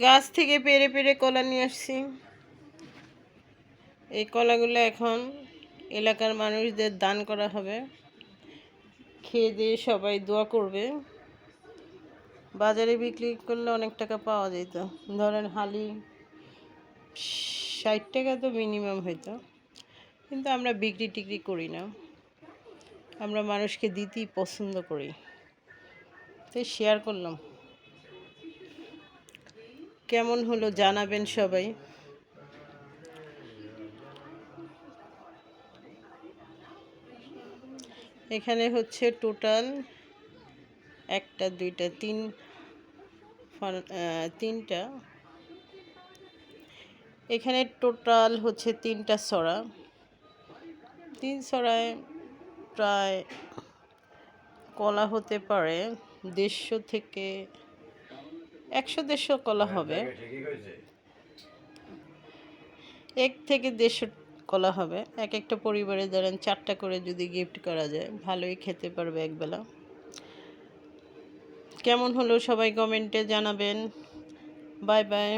গাছ থেকে পেরে পেরে কলা নিয়ে আসছি। এই কলাগুলো এখন এলাকার মানুষদের দান করা হবে। খেয়ে দিয়ে সবাই দোয়া করবে। বাজারে বিক্রি করলে অনেক টাকা পাওয়া যেত। ধরেন হালি ষাট টাকা তো মিনিমাম হইতো। কিন্তু আমরা বিক্রি টিক্রি করি না। আমরা মানুষকে দিতেই পছন্দ করি। তাই শেয়ার করলাম। কেমন হলো জানাবেন সবাই। এখানে হচ্ছে টোটাল একটা, দুইটা, তিন তিনটা। এখানে টোটাল হচ্ছে তিনটা সরা তিন সরায় প্রায় কলা হতে পারে দেড়শো থেকে একশো দেড়শো কলা হবে। এক থেকে দেড়শো কলা হবে। এক একটা পরিবারে ধরেন চারটা করে যদি গিফট করা যায় ভালোই খেতে পারবে একবেলা। কেমন হলো সবাই কমেন্টে জানাবেন। Bye bye.